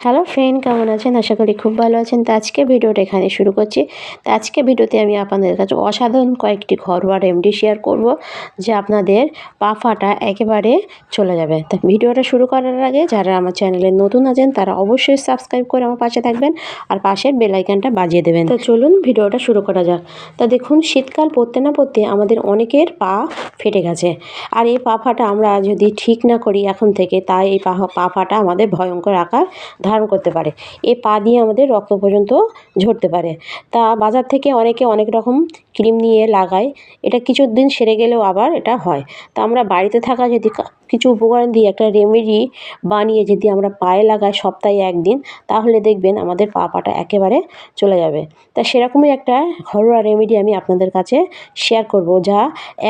Hello friend, কেমন আছেন? আশা করি খুব ভালো আছেন। তো আজকে ভিডিওটা এখানে শুরু করছি। তো আজকে ভিডিওতে আমি আপনাদের কাছে অসাধারণ কয়েকটি ঘরোয়া রেমেডি শেয়ার করব, যে আপনাদের পা ফাটা একেবারে চলে যাবে। তো ভিডিওটা শুরু করার আগে যারা আমার চ্যানেলে নতুন আছেন, তারা অবশ্যই সাবস্ক্রাইব করে আমার পাশে থাকবেন আর পাশের বেলাইকানটা বাজিয়ে দেবেন। তো চলুন ভিডিওটা শুরু করা যাক। তা দেখুন, শীতকাল পড়তে না পড়তে আমাদের অনেকের পা ফেটে গেছে। আর এই পা ফাটা আমরা যদি ঠিক না করি এখন থেকে, তাই এই পা পা ফাটা আমাদের ভয়ঙ্কর আকার ধারণ করতে পারে। এ পা দিয়ে আমাদের রক্ত পর্যন্ত ঝরতে পারে। তা বাজার থেকে অনেকে অনেক রকম ক্রিম নিয়ে লাগায়। এটা কিছু দিন সেরে গেলেও আবার এটা হয়। তা আমরা বাড়িতে থাকা যদি কিছু উপকরণ দিয়ে একটা রেমেডি বানিয়ে যদি আমরা পায়ে লাগাই সপ্তাহে একদিন, তাহলে দেখবেন আমাদের পা পাটা একেবারে চলে যাবে। তা সেরকমই একটা ঘরোয়া রেমেডি আমি আপনাদের কাছে শেয়ার করব, যা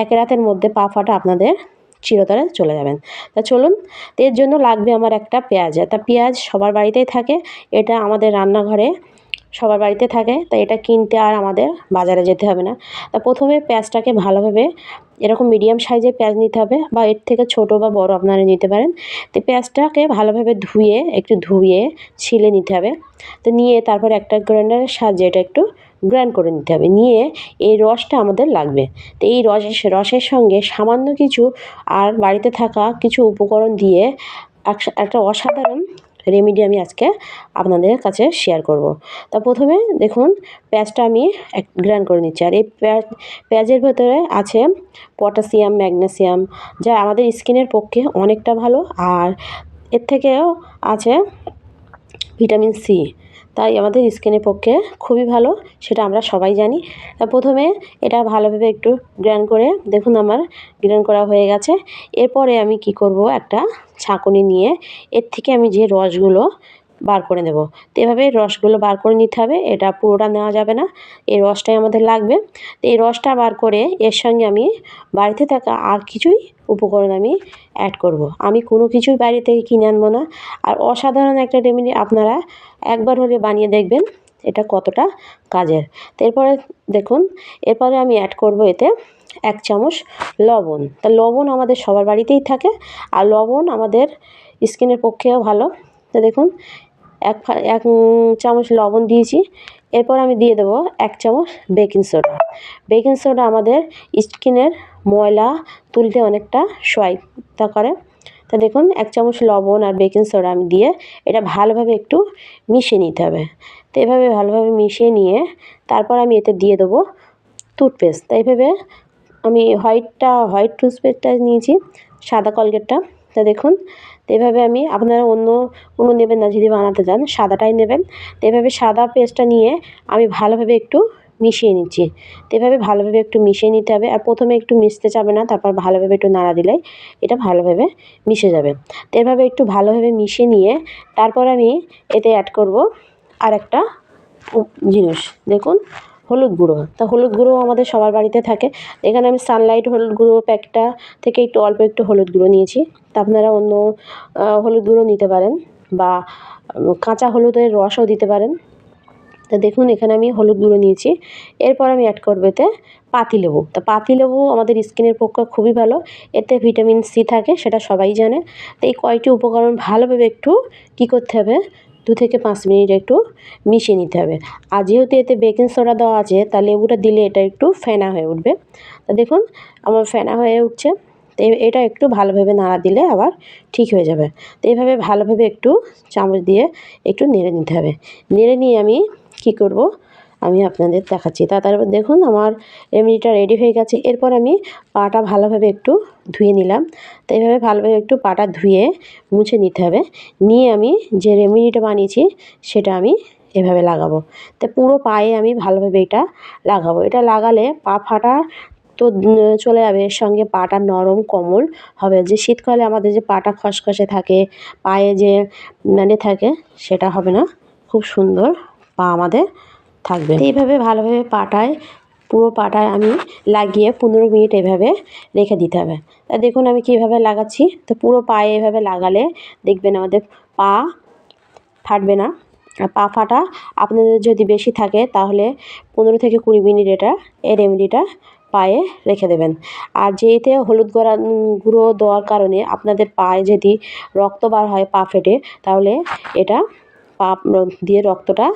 এক রাতের মধ্যে পা ফাটা আপনাদের চিরতরে চলে যাবেন। তা চলুন তো এর জন্য লাগবে আমার একটা পেঁয়াজ। তা পেঁয়াজ সবার বাড়িতেই থাকে, এটা আমাদের রান্নাঘরে সবার বাড়িতে থাকে তাই এটা কিনতে আর আমাদের বাজারে যেতে হবে না। তা প্রথমে পেঁয়াজটাকে ভালোভাবে এরকম মিডিয়াম সাইজের পেঁয়াজ নিতে হবে বা এর থেকে ছোট বা বড় আপনারা নিতে পারেন। তো পেঁয়াজটাকে ভালোভাবে ধুয়ে, একটু ধুয়ে, ছিলে নিতে হবে। তো নিয়ে তারপর একটা গ্রাইন্ডারের সাহায্যে এটা একটু গ্রাইন্ড করে নিতে হবে। নিয়ে এই রসটা আমাদের লাগবে। তো এই রসের রসের সঙ্গে সামান্য কিছু আর বাড়িতে থাকা কিছু উপকরণ দিয়ে একটা অসাধারণ রেমেডি আমি আজকে আপনাদের কাছে শেয়ার করব। তা প্রথমে দেখুন, পেঁয়াজটা আমি এক, গ্রাইন্ড করে নিচ্ছি। আর এই পেঁয়াজ, পেঁয়াজের ভেতরে আছে পটাশিয়াম, ম্যাগনেসিয়াম, যা আমাদের স্কিনের পক্ষে অনেকটা ভালো। আর এর থেকেও আছে ভিটামিন সি। তাই আমাদের স্কিনের পক্ষে খুবই ভালো, সেটা আমরা সবাই জানি। প্রথমে এটা ভালোভাবে একটু গ্র্যান্ড করে, দেখুন আমার গ্র্যান্ড করা হয়ে গেছে। এরপরে আমি কি করব, একটা ছাঁকুনি নিয়ে, এর থেকে আমি যে রসগুলো বার করে নেব। তো এভাবে রসগুলো বার করে নিতে হবে, এটা পুরোটা নেওয়া যাবে না, এই রসটাই আমাদের লাগবে। তো এই রসটা বার করে এর সঙ্গে আমি বাড়িতে থাকা আর কিছুই উপকরণ আমি অ্যাড করব। আমি কোনো কিছুই বাইরে থেকে কিনে আনব না। আর অসাধারণ একটা রেমেডি আপনারা একবার হলে বানিয়ে দেখবেন, এটা কতটা কাজের। এরপরে দেখুন, এরপরে আমি অ্যাড করব এতে এক চামচ লবণ। তা লবণ আমাদের সবার বাড়িতেই থাকে, আর লবণ আমাদের স্কিনের পক্ষেও ভালো। তো দেখুন এক এক চামচ লবণ দিয়েছি। এরপর আমি দিয়ে দেবো এক চামচ বেকিং সোডা। বেকিং সোডা আমাদের স্কিনের ময়লা তুলতে অনেকটা সহায়তা করে। তা দেখুন, এক চামচ লবণ আর বেকিং সোডা আমি দিয়ে এটা ভালোভাবে একটু মিশিয়ে নিতে হবে। তো এভাবে ভালোভাবে মিশিয়ে নিয়ে তারপর আমি এতে দিয়ে দেবো টুথপেস্ট তাই ভেবে আমি হোয়াইটটা, হোয়াইট টুথপেস্টটা নিয়েছি, সাদা কলগেটটা। তা দেখুন, তো এভাবে আমি আপনারা অন্য কোনো নেবেন না, যদি বানাতে চান, সাদাটাই নেবেন। তো এভাবে সাদা পেস্টটা নিয়ে আমি ভালোভাবে একটু মিশিয়ে নিচ্ছি। তো এভাবে ভালোভাবে একটু মিশিয়ে নিতে হবে, আর প্রথমে একটু মিশতে যাবে না, তারপর ভালোভাবে একটু নাড়া দিলে এটা ভালোভাবে মিশে যাবে। তো এভাবে একটু ভালোভাবে মিশিয়ে নিয়ে তারপর আমি এতে অ্যাড করব আর একটা জিনিস। দেখুন হলুদ গুঁড়ো। তা হলুদ গুঁড়ো আমাদের সবার বাড়িতে থাকে। এখানে আমি সানলাইট হলুদ গুঁড়ো প্যাকটা থেকে একটু অল্প একটু হলুদ গুঁড়ো নিয়েছি। তা আপনারা অন্য হলুদ গুঁড়ো নিতে পারেন বা কাঁচা হলুদের রসও দিতে পারেন। তা দেখুন, এখানে আমি হলুদ গুঁড়ো নিয়েছি। এরপর আমি অ্যাড করব এতে পাতিলেবু তা পাতিলেবু আমাদের স্কিনের পক্ষে খুবই ভালো। এতে ভিটামিন সি থাকে, সেটা সবাই জানে। তো এই কয়টি উপকরণ ভালোভাবে একটু কী করতে হবে? দু থেকে পাঁচ মিনিট একটু মিশিয়ে নিতে হবে। আর যেহেতু এতে বেকিং সোডা দেওয়া আছে, তা লেবুটা দিলে এটা একটু ফেনা হয়ে উঠবে। তা দেখুন, আমার ফেনা হয়ে উঠছে। তো এটা একটু ভালোভাবে নাড়া দিলে আবার ঠিক হয়ে যাবে। তো এইভাবে ভালোভাবে একটু চামচ দিয়ে একটু নেড়ে নিতে হবে। নেড়ে নিয়ে আমি কী করব? আমি আপনাদের দেখাচ্ছি। তা, তারপর দেখুন আমার রেমেডিটা রেডি হয়ে গেছে। এরপর আমি পাটা ভালোভাবে একটু ধুয়ে নিলাম। তো এইভাবে ভালোভাবে একটু পাটা ধুয়ে মুছে নিতে হবে। নিয়ে আমি যে রেমেডিটা বানিয়েছি, সেটা আমি এভাবে লাগাবো। তো পুরো পায়ে আমি ভালোভাবে এটা লাগাবো। এটা লাগালে পা ফাটা তো চলে যাবে। এর সঙ্গে পাটা নরম, কোমল হবে। যে শীতকালে আমাদের যে পাটা খসখসে থাকে, পায়ে যে মানে থাকে, সেটা হবে না। খুব সুন্দর পা আমাদের থাকবে এইভাবে ভালোভাবে পাটায়, পুরো পাটায় আমি লাগিয়ে পনেরো মিনিট এভাবে রেখে দিতে হবে। তা দেখুন আমি কীভাবে লাগাচ্ছি। তো পুরো পায়ে এভাবে লাগালে দেখবেন আমাদের পা ফাটবে না। পা ফাটা আপনাদের যদি বেশি থাকে তাহলে পনেরো থেকে কুড়ি মিনিট এটা এই রেমেডিটা পায়ে রেখে দেবেন। আর যেতে হলুদ গড়া গুঁড়ো দেওয়ার কারণে আপনাদের পায়ে যদি রক্ত বার হয়, পা ফেটে, তাহলে এটা পা, দিয়ে রক্তটা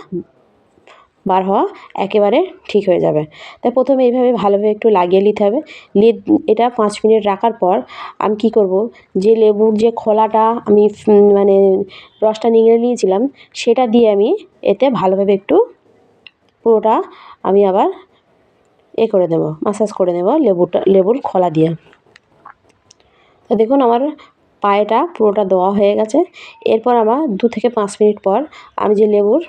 বার হওয়া একেবারে ঠিক হয়ে যাবে। তাই প্রথমে এইভাবে ভালোভাবে একটু লাগিয়ে নিতে হবে। এটা পাঁচ মিনিট রাখার পর আমি কী করব? যে লেবুর যে খোলাটা আমি মানে রসটা নিংড়ে নিয়েছিলাম, সেটা দিয়ে আমি এতে ভালোভাবে একটু পুরোটা আমি আবার এ করে দেবো মাসাজ করে নেব লেবুটা, লেবুর খোলা দিয়ে। তো দেখুন আমার পায়েটা পুরোটা দেওয়া হয়ে গেছে। এরপর আমার দু থেকে পাঁচ মিনিট পর আমি যে লেবুর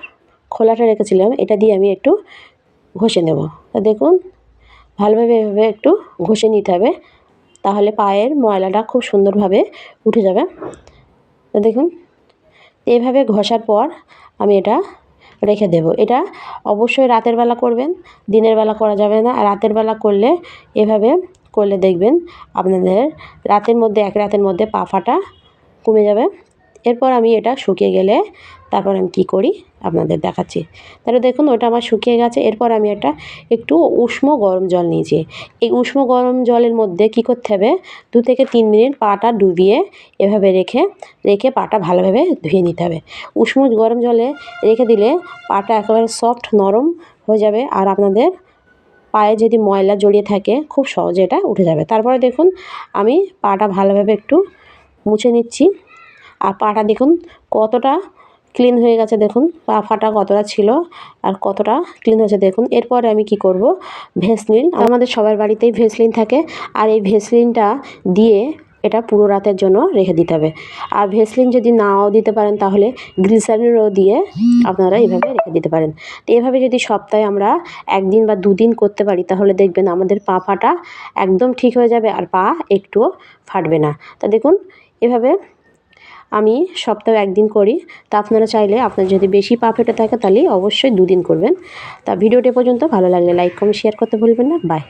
খোলাটা রেখেছিলাম, এটা দিয়ে আমি একটু ঘষে নেব। তা দেখুন, ভালোভাবে এভাবে একটু ঘষে নিতে হবে, তাহলে পায়ের ময়লাটা খুব সুন্দরভাবে উঠে যাবে। তো দেখুন এইভাবে ঘষার পর আমি এটা রেখে দেব। এটা অবশ্যই রাতের বেলা করবেন, দিনের বেলা করা যাবে না। রাতের বেলা করলে এভাবে করলে দেখবেন আপনাদের রাতের মধ্যে, এক রাতের মধ্যে পা ফাটা কমে যাবে। এরপর আমি এটা শুকিয়ে গেলে তারপর আমি কী করি? আপনাদের দেখাচ্ছি। তাহলে দেখুন, ওটা আমার শুকিয়ে গেছে। এরপর আমি একটা একটু উষ্ণ গরম জল নিয়েছি। এই উষ্ণ গরম জলের মধ্যে কী করতে হবে? দু থেকে তিন মিনিট পাটা ডুবিয়ে এভাবে রেখে রেখে পাটা ভালোভাবে ধুয়ে নিতে হবে। উষ্ণ গরম জলে রেখে দিলে পাটা একেবারে সফট নরম হয়ে যাবে আর আপনাদের পায়ে যদি ময়লা জড়িয়ে থাকে, খুব সহজে এটা উঠে যাবে। তারপরে দেখুন, আমি পাটা ভালোভাবে একটু মুছে নিচ্ছি। আর পাটা দেখুন কতটা ক্লিন হয়ে গেছে দেখুন, পা ফাটা কতটা ছিল আর কতটা ক্লিন হয়েছে দেখুন। এরপরে আমি কি করব? ভেসলিন আমাদের সবার বাড়িতেই ভেসলিন থাকে আর এই ভেসলিনটা দিয়ে এটা পুরো রাতের জন্য রেখে দিতে হবে। আর ভেসলিন যদি নাও দিতে পারেন তাহলে গ্লিসারিনও দিয়ে আপনারা এভাবে রেখে দিতে পারেন। তো এভাবে যদি সপ্তাহে আমরা একদিন বা দুদিন করতে পারি তাহলে দেখবেন আমাদের পা ফাটা একদম ঠিক হয়ে যাবে আর পা একটুও ফাটবে না। তা দেখুন, এভাবে আমি সপ্তাহে একদিন করি। তা আপনারা চাইলে আপনার যদি বেশি পা ফেটে থাকে তাহলে অবশ্যই দুদিন করবেন। তা ভিডিওটি পর্যন্ত ভালো লাগলে লাইক কমেন্ট শেয়ার করতে ভুলবেন না। বাই